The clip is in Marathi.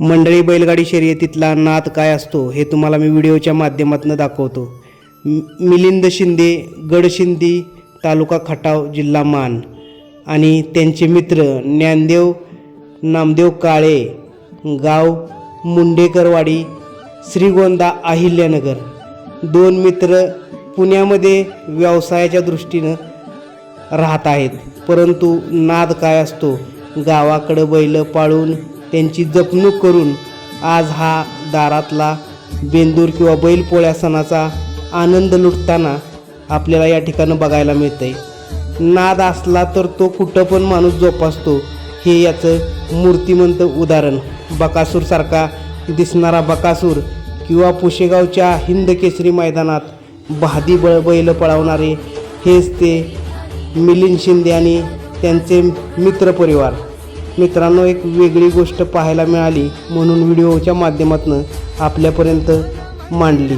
मंडळी बैलगाडी शर्यतीतला नाद काय असतो हे तुम्हाला मी व्हिडिओच्या माध्यमातून दाखवतो. मिलिंद शिंदे गडशिंदी तालुका खटाव जिल्हा मान. आणि त्यांचे मित्र ज्ञानदेव नामदेव काळे गाव मुंडेकरवाडी श्रीगोंदा अहिल्यानगर. दोन मित्र पुण्यामध्ये व्यवसायाच्या दृष्टीनं राहत आहेत. परंतु नाद काय असतो? गावाकडं बैल पाळून त्यांची जपणूक करून आज हा दारातला बेंदूर किंवा बैलपोळ्या सणाचा आनंद लुटताना आपल्याला या ठिकाणी बघायला मिळतंय. नाद असला तर तो कुठं पण माणूस जोपासतो. हे याचं मूर्तिमंत उदाहरण. बकासूरसारखा दिसणारा बकासूर किंवा पुशेगावच्या हिंदकेसरी मैदानात बहादी बळ बैल पळवणारे हेच ते मिलिंद शिंदे आणि त्यांचे मित्रपरिवार मित्रांनो एक वेगळी गोष्ट पाहायला मिळाली म्हणून व्हिडिओच्या माध्यमातून आपल्यापर्यंत मांडली.